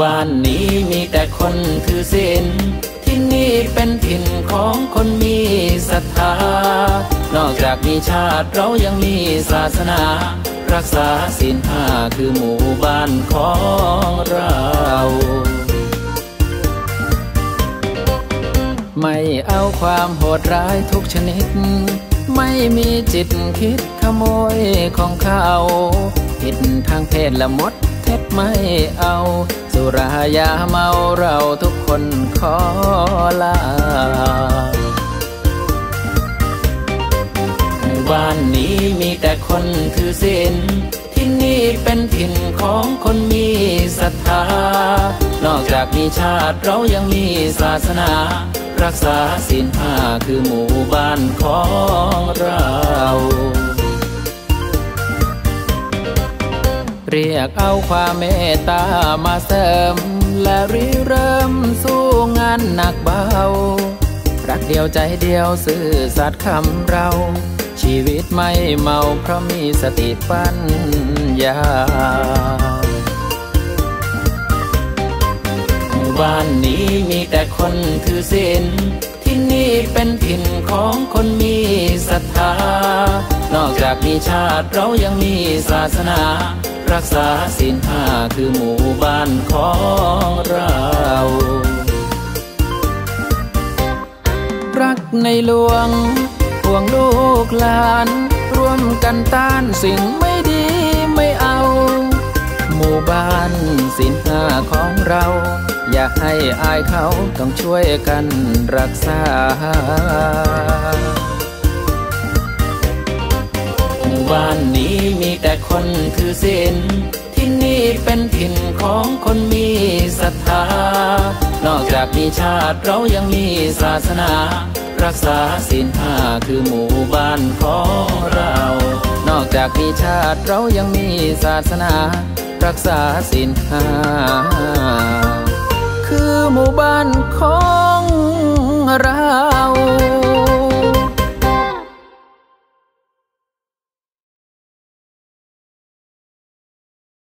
บ้านนี้มีแต่คนถือศีลที่นี่เป็นถิ่นของคนมีศรัทธา นอกจากมีชาติเรายังมีศาสนา รักษาศีลห้าคือหมู่บ้านของเราไม่เอาความโหดร้ายทุกชนิด ไม่มีจิตคิดขโมยของเขาผิดทางเพศละมดเท็จไม่เอา สุรายาเมาเราทุกคนขอลา แต่คนถือศีลที่นี่เป็นถิ่นของคนมีศรัทธา นอกจากมีชาติเรายังมีศาสนา รักษาศีลห้าคือหมู่บ้านของเราเรียกเอาความเมตตามาเสริม และริเริ่มสู้งานหนักเบา รักเดียวใจเดียวซื่อสัตย์คำเรา ชีวิตไม่เมาเพราะมีสติปัญญา บ้านนี้มีแต่คนถือศีลที่นี่เป็นถิ่นของคนมีศรัทธา นอกจากมีชาติเรายังมีศาสนา รักษาศีลห้าคือหมู่บ้านของเรารักในหลวง วงลูกหลาน ร่วมกันต้านสิ่งไม่ดีไม่เอา หมู่บ้านสินห้าของเรา อย่าให้อายเขาต้องช่วยกันรักษาหมู่บ้านนี้มีแต่คนถือศีลที่นี่เป็นถิ่นของคนมีศรัทธานอกจากมีชาติเรายังมีศาสนา รักษาศีลห้าคือหมู่บ้านของเรา นอกจากมีชาติเรายังมีศาสนา รักษาศีลห้าคือหมู่บ้านของ